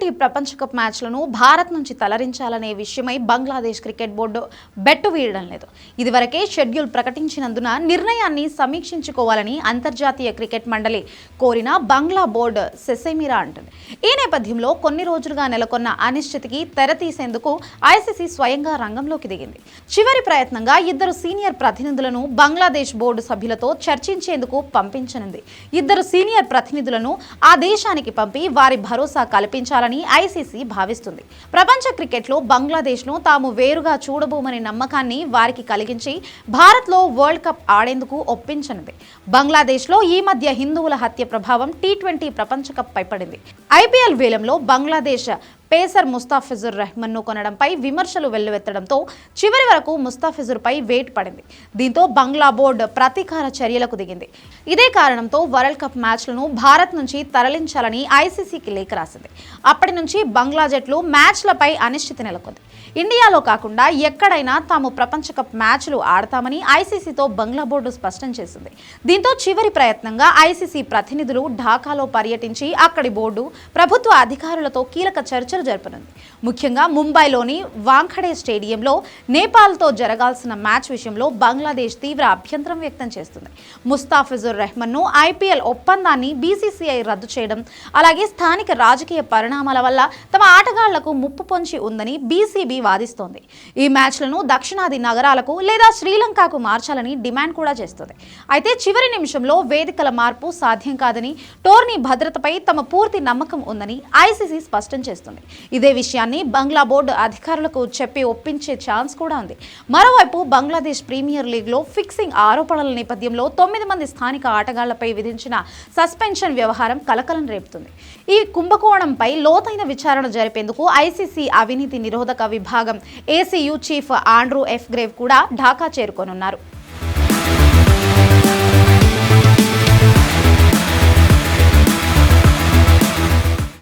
Tea ప్రపంచ cup మ్యాచ్లను Bharat నుంచి తలరించాలనే విషయమై బంగ్లాదేశ్ క్రికెట్ బోర్డు బెట్టు వీయడం లేదు. ఇదివరకే షెడ్యూల్ ప్రకటించినందున నిర్ణయాన్ని సమీక్షించుకోవాలని అంతర్జాతీయ క్రికెట్ మండలి కోరిన బంగ్లా బోర్డు సెసెమిరా అంటుంది. ఈ నేపథ్యంలో కొన్ని రోజులుగా నెలకొన్న అనిశ్చితికి తెరతీసేందుకు ఐసీసీ స్వయంగా రంగంలోకి దిగింది. చివరి ప్రయత్నంగా ఇద్దరు సీనియర్ ప్రతినిధులను బంగ్లాదేశ్ బోర్డు సభ్యులతో చర్చించేందుకు పంపించనుంది. ఇద్దరు సీనియర్ ప్రతినిధులను ఆ దేశానికి పంపి వారి భరోసా కల్పించాలి కల్పించాలని ఐసీసీ భావిస్తుంది. ప్రపంచ క్రికెట్లో బంగ్లాదేశ్ను తాము వేరుగా చూడబోమనే నమ్మకాన్ని వారికి కలిగించి భారత్లో వరల్డ్ కప్ ఆడేందుకు ఒప్పించనుంది. బంగ్లాదేశ్లో ఈ మధ్య హిందువుల హత్య ప్రభావం టీ ట్వంటీ ప్రపంచ కప్ పై పడింది ఐపీఎల్ వేలంలో బంగ్లాదేశ్ పేసర్ ముస్తాఫిజుర్ రెహ్మన్ను కొనడంపై విమర్శలు వెల్లువెత్తడంతో చివరి వరకు ముస్తాఫిజుర్పై వేటు పడింది. దీంతో బంగ్లా బోర్డు ప్రతీకార చర్యలకు దిగింది. ఇదే కారణంతో వరల్డ్ కప్ మ్యాచ్లను భారత్ నుంచి తరలించాలని ఐసీసీకి లేఖ రాసింది. అప్పటి నుంచి బంగ్లా జట్లు మ్యాచ్లపై అనిశ్చితి నెలకొంది. ఇండియాలో కాకుండా ఎక్కడైనా తాము ప్రపంచ కప్ మ్యాచ్లు ఆడతామని ఐసీసీతో బంగ్లా బోర్డు స్పష్టం చేసింది. దీంతో చివరి ప్రయత్నంగా ఐసీసీ ప్రతినిధులు ఢాకాలో పర్యటించి అక్కడి బోర్డు ప్రభుత్వ అధికారులతో కీలక చర్చలు జరపనుంది. ముఖ్యంగా ముంబైలోని వాంఖడే స్టేడియంలో నేపాల్తో జరగాల్సిన మ్యాచ్ విషయంలో బంగ్లాదేశ్ తీవ్ర అభ్యంతరం వ్యక్తం చేస్తుంది. ముస్తాఫిజుర్ రెహ్మన్ను ఐపీఎల్ ఒప్పందాన్ని బీసీసీఐ రద్దు చేయడం అలాగే స్థానిక రాజకీయ పరిణామాల వల్ల తమ ఆటగాళ్ళకు ముప్పు పొంచి ఉందని బీసీబీ వాదిస్తోంది. ఈ మ్యాచ్లను దక్షిణాది నగరాలకు లేదా శ్రీలంకకు మార్చాలని డిమాండ్ కూడా చేస్తుంది. అయితే చివరి నిమిషంలో వేదికల మార్పు సాధ్యం కాదని టోర్నీ భద్రతపై తమ పూర్తి నమ్మకం ఉందని ఐసీసీ స్పష్టం చేస్తుంది. ఇదే విషయాన్ని బంగ్లా బోర్డు అధికారులకు చెప్పి ఒప్పించే ఛాన్స్ కూడా ఉంది. మరోవైపు బంగ్లాదేశ్ ప్రీమియర్ లీగ్లో ఫిక్సింగ్ ఆరోపణల నేపథ్యంలో తొమ్మిది మంది స్థానిక ఆటగాళ్ళపై విధించిన సస్పెన్షన్ వ్యవహారం కలకలం రేపుతుంది. ఈ కుంభకోణంపై లోతైన విచారణ జరిపేందుకు ఐసీసీ అవినీతి నిరోధక విభాగం ACU chief Andrew Ephgrave కూడా ఢాకా చేరుకోనున్నారు.